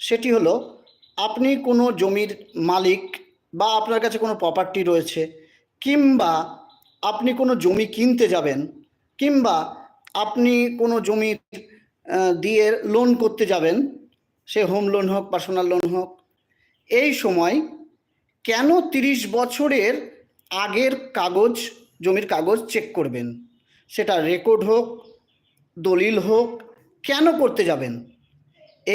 সেটি হলো, আপনি কোনো জমির মালিক বা আপনার কাছে কোনো প্রপার্টি রয়েছে, কিংবা আপনি কোনো জমি কিনতে যাবেন, কিংবা আপনি কোনো জমি দিয়ে লোন করতে যাবেন, সে হোম লোন হোক পার্সোনাল লোন হোক, এই সময় কেন তিরিশ বছরের আগের কাগজ, জমির কাগজ চেক করবেন? সেটা রেকর্ড হোক, দলিল হোক, কেন করতে যাবেন?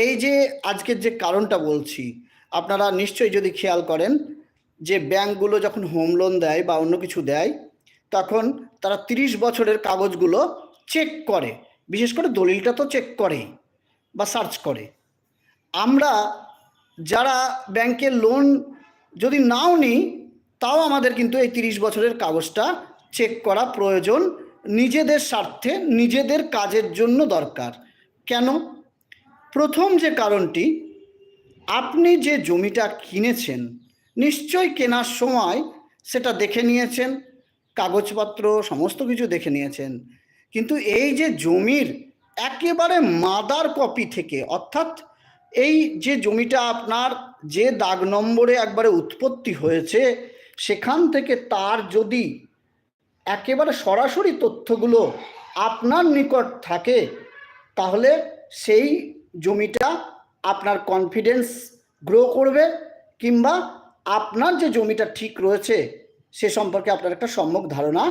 এই যে আজকের যে কারণটা বলছি, আপনারা নিশ্চয়ই যদি খেয়াল করেন যে ব্যাংকগুলো যখন হোম লোন দেয় বা অন্য কিছু দেয়, তখন তারা তিরিশ বছরের কাগজগুলো চেক করে। বিশেষ করে দলিলটা তো চেক করেই বা সার্চ করে। আমরা যারা ব্যাংকে লোন যদি নাও নিই, তাও আমাদের কিন্তু এই তিরিশ বছরের কাগজটা চেক করা প্রয়োজন। নিজেদের স্বার্থে, নিজেদের কাজের জন্য দরকার। কেন? প্রথম যে কারণটি, আপনি যে জমিটা কিনেছেন, নিশ্চয়ই কেনার সময় সেটা দেখে নিয়েছেন, কাগজপত্র, সমস্ত কিছু দেখে নিয়েছেন। কিন্তু এই যে জমির একেবারে মাদার কপি থেকে, অর্থাৎ এই যে জমিটা আপনার যে দাগ নম্বরে একবারে উৎপত্তি হয়েছে, সেখান থেকে তার যদি একেবারে সরাসরি তথ্যগুলো আপনার নিকট থাকে, তাহলে সেই জমিটা আপনার কনফিডেন্স গ্রো করবে কিংবা আপনার যে জমিটা ঠিক রয়েছে, সে সম্পর্কে আপনার একটা সম্যক ধারণা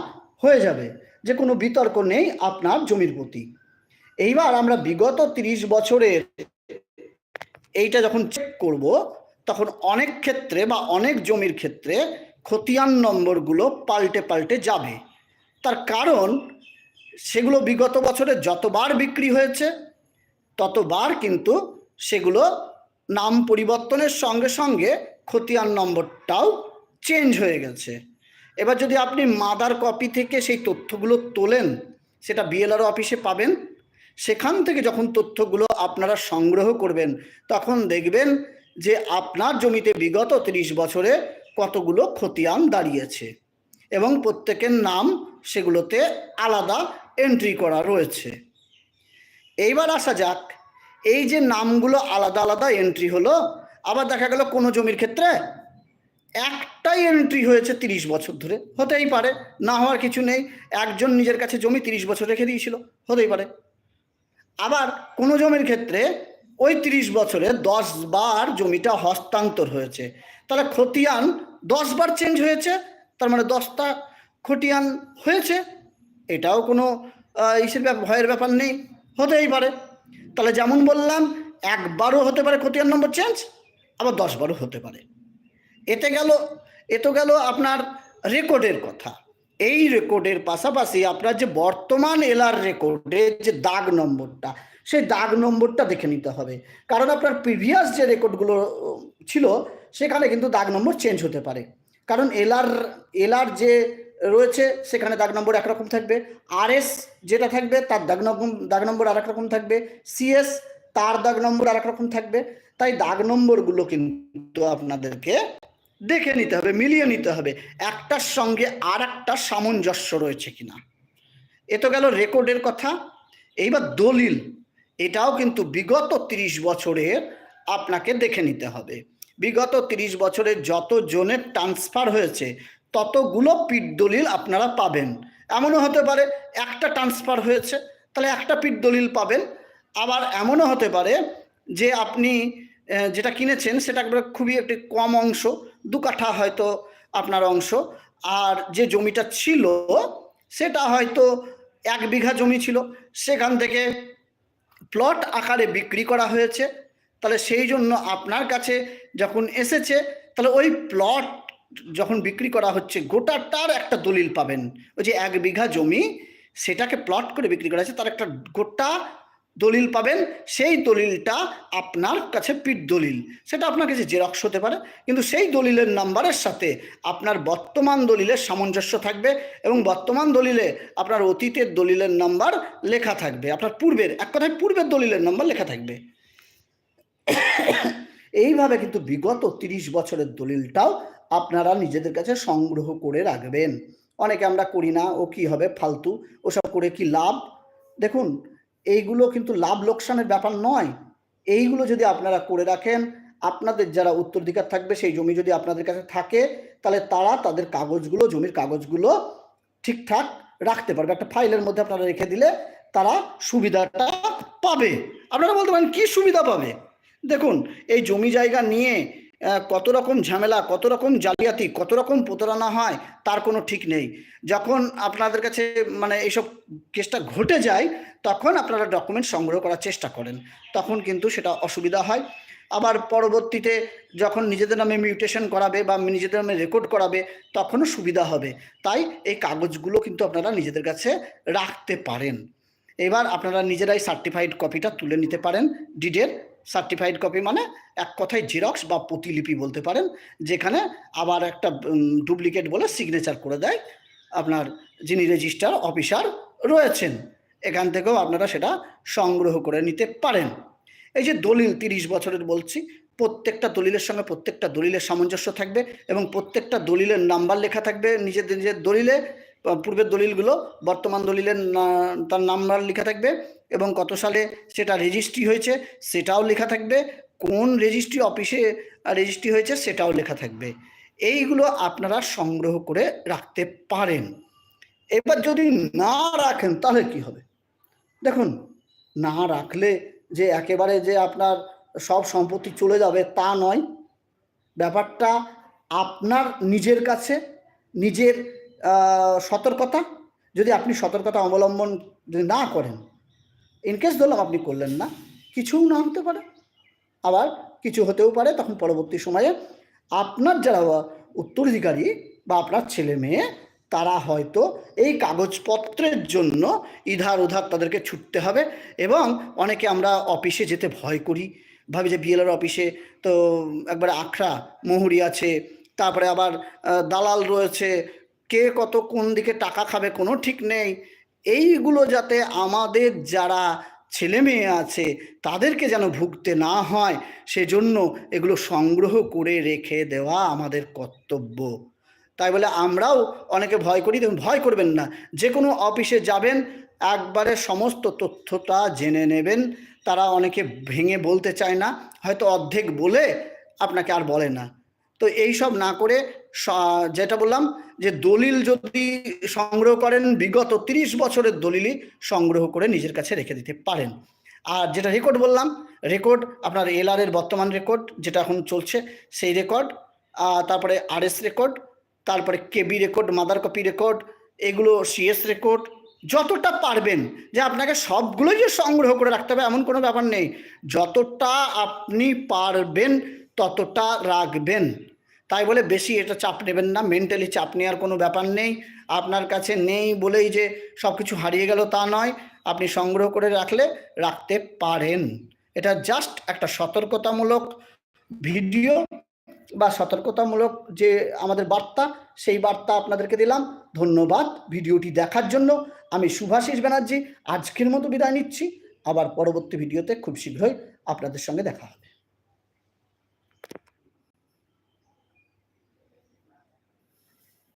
হয়ে যাবে, যে কোনো বিতর্ক নেই আপনার জমির প্রতি। এইবার আমরা বিগত তিরিশ বছরের এইটা যখন চেক করব, তখন অনেক ক্ষেত্রে বা অনেক জমির ক্ষেত্রে খতিয়ান নম্বরগুলো পাল্টে পাল্টে যাবে। তার কারণ, সেগুলো বিগত বছরে যতবার বিক্রি হয়েছে ততবার কিন্তু সেগুলো নাম পরিবর্তনের সঙ্গে সঙ্গে খতিয়ান নম্বরটাও চেঞ্জ হয়ে গেছে। এবার যদি আপনি মাদার কপি থেকে সেই তথ্যগুলো তোলেন, সেটা বিএলআর অফিসে পাবেন। সেখান থেকে যখন তথ্যগুলো আপনারা সংগ্রহ করবেন, তখন দেখবেন যে আপনার জমিতে বিগত তিরিশ বছরে কতগুলো খতিয়ান দাঁড়িয়েছে এবং প্রত্যেকের নাম সেগুলোতে আলাদা এন্ট্রি করা রয়েছে। এইবার আসা যাক। এই যে নামগুলো আলাদা আলাদা এন্ট্রি হলো, আবার দেখা গেল কোনো জমির ক্ষেত্রে একটাই এন্ট্রি হয়েছে তিরিশ বছর ধরে। হতেই পারে, না হওয়ার কিছু নেই। একজন নিজের কাছে জমি তিরিশ বছর রেখে দিয়েছিল, হতেই পারে। আবার কোনো জমির ক্ষেত্রে ওই তিরিশ বছরে দশ বার জমিটা হস্তান্তর হয়েছে। তাহলে খতিয়ান দশ বার চেঞ্জ হয়েছে, তার মানে দশটা খতিয়ান হয়েছে। এটাও কোনো ইসের ভয়ের ব্যাপার নেই। হতেই পারে। তাহলে যেমন বললাম, একবারও হতে পারে খতিয়ান নম্বর চেঞ্জ আবার দশ বারও হতে পারে। এতে গেল, এ তো গেল আপনার রেকর্ডের কথা। এই রেকর্ডের পাশাপাশি আপনার যে বর্তমান এলার রেকর্ডের যে দাগ নম্বরটা, সেই দাগ নম্বরটা দেখে নিতে হবে। কারণ আপনার প্রিভিয়াস যে রেকর্ডগুলো, ছিল, সেখানে কিন্তু দাগ নম্বর চেঞ্জ হতে পারে। কারণ এলার এলার যে রয়েছে, সেখানে দাগ নম্বর একরকম থাকবে। আর এস যেটা থাকবে, তার দাগ নম্বর দাগ নম্বর আর রকম থাকবে সিএস তার দাগ নম্বর আর রকম থাকবে। তাই দাগ নম্বরগুলো কিন্তু আপনাদেরকে দেখে নিতে হবে, মিলিয়ে নিতে হবে, একটার সঙ্গে আর একটা সামঞ্জস্য রয়েছে কিনা। এ তো গেল রেকর্ডের কথা। এইবার দলিল, এটাও কিন্তু বিগত তিরিশ বছরের আপনাকে দেখে নিতে হবে। বিগত তিরিশ বছরের যত জনের ট্রান্সফার হয়েছে ততগুলো পিঠ দলিল আপনারা পাবেন। এমনও হতে পারে একটা ট্রান্সফার হয়েছে, তাহলে একটা পিঠ দলিল পাবেন। আবার এমনও হতে পারে যে আপনি যেটা কিনেছেন সেটা একবারে খুবই একটি কম অংশ, দু কাঠা হয়তো আপনার অংশ। আর যে জমিটা ছিল, সেটা হয়তো এক বিঘা জমি ছিল। সেখান থেকে প্লট আকারে বিক্রি করা হয়েছে। তাহলে সেই জন্য আপনার কাছে যখন এসেছে, তাহলে ওই প্লট যখন বিক্রি করা হচ্ছে গোটাটার একটা দলিল পাবেন। ওই যে এক বিঘা জমি, সেটাকে প্লট করে বিক্রি করা হয়েছে, তার একটা গোটা দলিল পাবেন। সেই দলিলটা আপনার কাছে পিঠ দলিল। সেটা আপনার কাছে জেরক্স হতে পারে, কিন্তু সেই দলিলের নাম্বারের সাথে আপনার বর্তমান দলিলের সামঞ্জস্য থাকবে এবং বর্তমান দলিলে আপনার অতীতের দলিলের নাম্বার লেখা থাকবে। আপনার পূর্বের, এক কথায় পূর্বের দলিলের নাম্বার লেখা থাকবে। এইভাবে কিন্তু বিগত তিরিশ বছরের দলিলটাও আপনারা নিজেদের কাছে সংগ্রহ করে রাখবেন। অনেকে আমরা করি না, ও কি হবে, ফালতু, ওসব করে কি লাভ? দেখুন, এইগুলো কিন্তু লাভ লোকসানের ব্যাপার নয়। এইগুলো যদি আপনারা করে রাখেন, আপনাদের যারা উত্তরাধিকার থাকবে, সেই জমি যদি আপনাদের কাছে থাকে, তাহলে তারা তাদের কাগজগুলো, জমির কাগজগুলো ঠিকঠাক রাখতে পারবে। একটা ফাইলের মধ্যে আপনারা রেখে দিলে তারা সুবিধাটা পাবে। আপনারা বলতে পারেন, কি সুবিধা পাবে? দেখুন, এই জমি জায়গা নিয়ে কত রকম ঝামেলা, কত রকম জালিয়াতি, কত রকম প্রতারণা হয়, তার কোনো ঠিক নেই। যখন আপনাদের কাছে মানে এইসব কেসটা ঘটে যায়, তখন আপনারা ডকুমেন্ট সংগ্রহ করার চেষ্টা করেন। তখন কিন্তু সেটা অসুবিধা হয়। আবার পরবর্তীতে যখন নিজেদের নামে মিউটেশন করাবে বা নিজেদের নামে রেকর্ড করাবে, তখনও সুবিধা হবে। তাই এই কাগজগুলো কিন্তু আপনারা নিজেদের কাছে রাখতে পারেন। এবার আপনারা নিজেরাই সার্টিফাইড কপিটা তুলে নিতে পারেন ডিডের সার্টিফাইড কপি মানে এক কথায় জেরক্স বা প্রতিলিপি বলতে পারেন, যেখানে আবার একটা ডুপ্লিকেট বলে সিগনেচার করে দেয় আপনার যিনি রেজিস্টার অফিসার রয়েছেন। এখান থেকেও আপনারা সেটা সংগ্রহ করে নিতে পারেন। এই যে দলিল তিরিশ বছরের বলছি, প্রত্যেকটা দলিলের সঙ্গে প্রত্যেকটা দলিলের সামঞ্জস্য থাকবে এবং প্রত্যেকটা দলিলের নাম্বার লেখা থাকবে, নিজেদের নিজের দলিলে পূর্বের দলিলগুলো, বর্তমান দলিলের তার নাম্বার লেখা থাকবে এবং কত সালে সেটা রেজিস্ট্রি হয়েছে সেটাও লেখা থাকবে, কোন রেজিস্ট্রি অফিসে রেজিস্ট্রি হয়েছে সেটাও লেখা থাকবে। এইগুলো আপনারা সংগ্রহ করে রাখতে পারেন। এবার যদি না রাখেন, তাহলে কি হবে? দেখুন, না রাখলে যে একেবারে যে আপনার সব সম্পত্তি চলে যাবে তা নয়। ব্যাপারটা আপনার নিজের কাছে, নিজের সতর্কতা, যদি আপনি সতর্কতা অবলম্বন যদি না করেন ইনকেস ধরলাম আপনি করলেন না কিছুও না হতে পারে। আবার কিছু হতেও পারে, তখন পরবর্তী সময়ে আপনার যারা উত্তরাধিকারী বা আপনার ছেলে মেয়ে, তারা হয়তো এই কাগজপত্রের জন্য ইধার উধার তাদেরকে ছুটতে হবে এবং অনেকে আমরা অফিসে যেতে ভয় করি। ভাবি যে বিএলআর অফিসে তো একবারে আখড়া, মহুরি আছে, তারপরে আবার দালাল রয়েছে কে কত কোন দিকে টাকা খাবে কোনো ঠিক নেই। এইগুলো যাতে আমাদের যারা ছেলে মেয়ে আছে, তাদেরকে যেন ভুগতে না হয়, সেজন্য এগুলো সংগ্রহ করে রেখে দেওয়া আমাদের কর্তব্য। তাই বলে আমরাও অনেকে ভয় করি, দেখুন ভয় করবেন না। যে কোনো অফিসে যাবেন, একবারে সমস্ত তথ্যটা জেনে নেবেন। তারা অনেকে ভেঙে বলতে চায় না, হয়তো অর্ধেক বলে আপনাকে আর বলে না। তো এই সব না করে যেটা বললাম যে দলিল যদি সংগ্রহ করেন, বিগত তিরিশ বছরের দলিলই সংগ্রহ করে নিজের কাছে রেখে দিতে পারেন। আর যেটা রেকর্ড বললাম রেকর্ড আপনার এলআর এর বর্তমান রেকর্ড যেটা এখন চলছে, সেই রেকর্ড তারপরে আরএস রেকর্ড তারপরে KB record mother copy record এগুলো সিএস রেকর্ড যতটা পারবেন, যে আপনাকে সবগুলোই যে সংগ্রহ করে রাখতে হবে এমন কোনো ব্যাপার নেই। যতটা আপনি পারবেন, ততটা রাখবেন। তাই বলে বেশি এটা চাপ নেবেন না মেন্টালি চাপ নেওয়ার কোনো ব্যাপার নেই। আপনার কাছে নেই বলেই যে সব কিছু হারিয়ে গেল তা নয়, আপনি সংগ্রহ করে রাখলে রাখতে পারেন। এটা জাস্ট একটা সতর্কতামূলক ভিডিও বা সতর্কতামূলক যে আমাদের বার্তা, সেই বার্তা আপনাদেরকে দিলাম। ধন্যবাদ ভিডিওটি দেখার জন্য। আমি শুভাশিস ব্যানার্জি, আজকের মতো বিদায় নিচ্ছি। আবার পরবর্তী ভিডিওতে খুব শীঘ্রই আপনাদের সঙ্গে দেখা হবে।